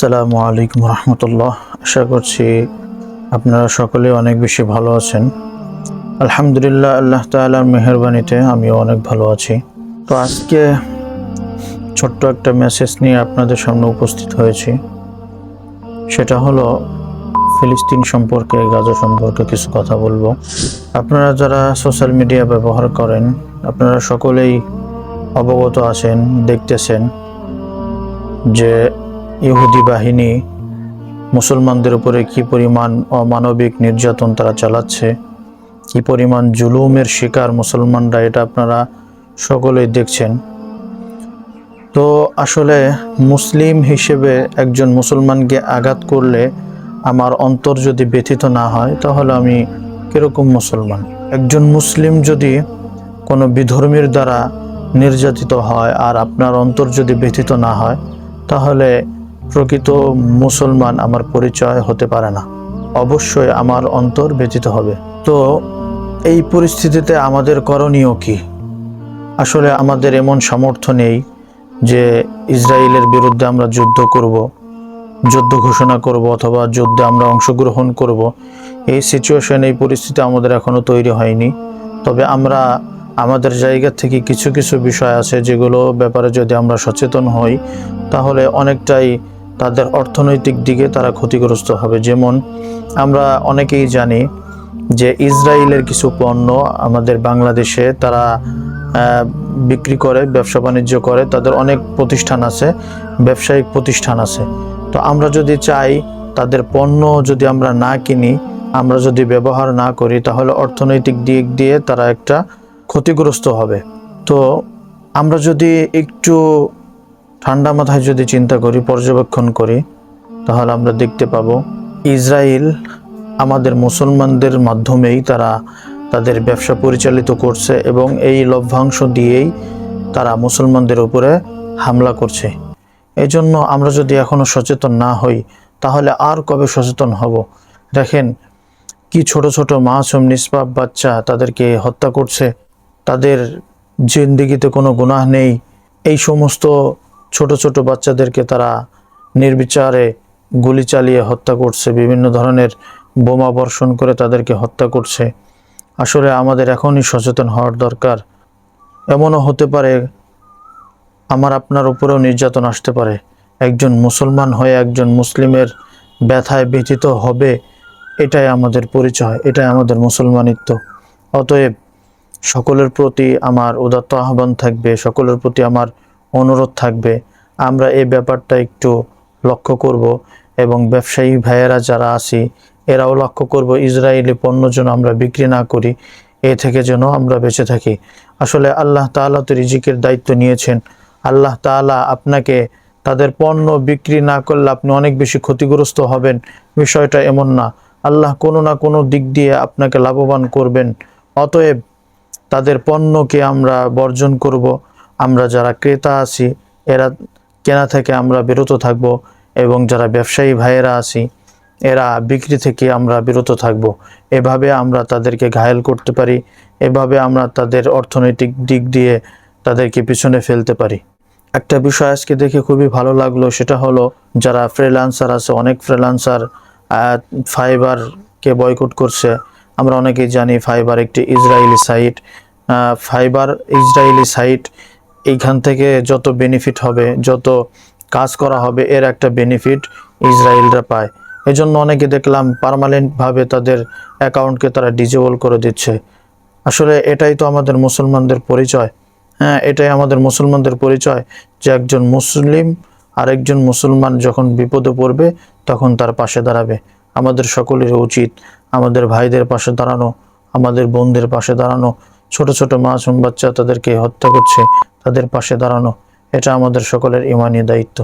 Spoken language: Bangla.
আসসালামু আলাইকুম রহমতুল্লাহ। আশা করছি আপনারা সকলে অনেক বেশি ভালো আছেন। আলহামদুলিল্লাহ, আল্লাহ তালার মেহরবানিতে আমিও অনেক ভালো আছি। তো আজকে ছোট্ট একটা মেসেজ নিয়ে আপনাদের সামনে উপস্থিত হয়েছি। সেটা হলো, ফিলিস্তিন সম্পর্কে, গাজা সম্পর্কে কিছু কথা বলব। আপনারা যারা সোশ্যাল মিডিয়া ব্যবহার করেন, আপনারা সকলেই অবগত আছেন, দেখতেছেন যে ইহুদি বাহিনী মুসলমানদের উপরে কি পরিমাণ অমানবিক নির্যাতন তারা চালাচ্ছে? কি পরিমাণ জুলুমের শিকার মুসলমানরা এটা আপনারা সকলেই দেখছেন। তো আসলে মুসলিম হিসেবে একজন মুসলমানকে আঘাত করলে আমার অন্তর যদি ব্যথিত না হয়, তাহলে আমি কীরকম মুসলমান? একজন মুসলিম যদি কোনো বিধর্মীর দ্বারা নির্যাতিত হয় আর আপনার অন্তর যদি ব্যথিত না হয়, তাহলে প্রকৃত মুসলমান আমার পরিচয় হতে পারে না। অবশ্যই আমার অন্তর ব্যথিত হবে। তো এই পরিস্থিতিতে আমাদের করণীয় কি? আসলে আমাদের এমন সামর্থ্য নেই যে ইসরায়েলের বিরুদ্ধে আমরা যুদ্ধ করব, যুদ্ধ ঘোষণা করব অথবা যুদ্ধে আমরা অংশগ্রহণ করব। এই সিচুয়েশন এই পরিস্থিতি আমাদের এখনও তৈরি হয়নি। তবে আমরা আমাদের জায়গা থেকে কিছু কিছু বিষয় আছে যেগুলো ব্যাপারে যদি আমরা সচেতন হই, তাহলে অনেকটাই তাদের অর্থনৈতিক দিকে তারা ক্ষতিগ্রস্ত হবে। যেমন আমরা অনেকেই জানি যে ইসরায়েলের কিছু পণ্য আমাদের বাংলাদেশে তারা বিক্রি করে, ব্যবসা বাণিজ্য করে, তাদের অনেক প্রতিষ্ঠান আছে, ব্যবসায়িক প্রতিষ্ঠান আছে। তো আমরা যদি চাই তাদের পণ্য যদি আমরা না কিনি, আমরা যদি ব্যবহার না করি, তাহলে অর্থনৈতিক দিক দিয়ে তারা একটা ক্ষতিগ্রস্ত হবে। তো আমরা যদি একটু ঠান্ডা মাথায় যদি চিন্তা করি, পর্যবেক্ষণ করি, তাহলে আমরা দেখতে পাবো ইসরায়েল আমাদের মুসলমানদের মাধ্যমেই তারা তাদের ব্যবসা পরিচালিত করছে এবং এই লভ্যাংশ দিয়েই তারা মুসলমানদের উপরে হামলা করছে। এই জন্য আমরা যদি এখনও সচেতন না হই, তাহলে আর কবে সচেতন হব? দেখেন, কি ছোট ছোট মাসুম নিষ্পাপ বাচ্চা তাদেরকে হত্যা করছে, তাদের জিন্দিগিতে কোনো গুনাহ নেই। এই সমস্ত ছোট ছোট বাচ্চাদেরকে তারা নির্বিচারে গুলি চালিয়ে হত্যা করছে, বিভিন্ন ধরনের বোমা বর্ষণ করে তাদেরকে হত্যা করছে। আসলে আমাদের এখনই সচেতন হওয়ার দরকার। এমনও হতে পারে, আমার আপনার উপরেও নির্যাতন আসতে পারে। একজন মুসলমান হয়ে একজন মুসলিমের ব্যথায় ব্যথিত হবে, এটাই আমাদের পরিচয়, এটাই আমাদের মুসলমানিত্ব। অতএব সকলের প্রতি আমার উদাত্ত আহ্বান থাকবে, সকলের প্রতি আমার অনুরোধ থাকবে। আমরা এই ব্যাপারটা একটু লক্ষ্য করব এবং ব্যবসায়ী ভাইয়েরা যারা আছি, এরাও লক্ষ্য করব ইসরায়েলি পণ্য যেন আমরা বিক্রি না করি, এ থেকে যেন আমরা বেঁচে থাকি। আসলে আল্লাহ তাআলা তো রিজিকের দায়িত্ব নিয়েছেন। আল্লাহ তাআলা আপনাকে তাদের পণ্য বিক্রি না করলে আপনি অনেক বেশি ক্ষতিগ্রস্ত হবেন। বিষয়টা এমন না। আল্লাহ কোনো না কোনো দিক দিয়ে আপনাকে লাভবান করবেন। অতএব তাদের পণ্যকে আমরা বর্জন করব। আমরা যারা ক্রেতা আছি, এরা কেনা থেকে আমরা বিরত থাকব এবং যারা ব্যবসায়ী ভাইয়েরা আছি, এরা বিক্রি থেকে আমরা বিরত থাকব। এভাবে আমরা তাদেরকে ঘায়েল করতে পারি, এভাবে আমরা তাদের অর্থনৈতিক দিক দিয়ে তাদেরকে পিছনে ফেলতে পারি। একটা বিষয় আজকে দেখে খুবই ভালো লাগল, সেটা হলো যারা ফ্রিল্যান্সার আছে, অনেক ফ্রিল্যান্সার ফাইবারকে বয়কট করছে। আমরা অনেকেই জানি ফাইবার একটি Israeli site fibre Israeli site এইখান থেকে যত বেনিফিট হবে, যত কাজ করা হবে, এর একটা বেনিফিট ইসরায়েলরা পায়। এজন্য অনেকে দেখলাম পার্মানেন্টভাবে তাদের অ্যাকাউন্টকে তারা ডিজেবল করে দিচ্ছে। আসলে এটাই তো আমাদের মুসলমানদের পরিচয়। হ্যাঁ এটাই আমাদের মুসলমানদের পরিচয় যে একজন মুসলিম আরেকজন মুসলমান যখন বিপদে পড়বে, তখন তার পাশে দাঁড়াবে। আমাদের সকলের উচিত আমাদের ভাইদের পাশে দাঁড়ানো, আমাদের বোনদের পাশে দাঁড়ানো ছোট ছোট মাসুম বাচ্চা তাদেরকে হত্যা করছে, তাদের পাশে দাঁড়ানো, এটা আমাদের সকলের ইমানি দায়িত্ব।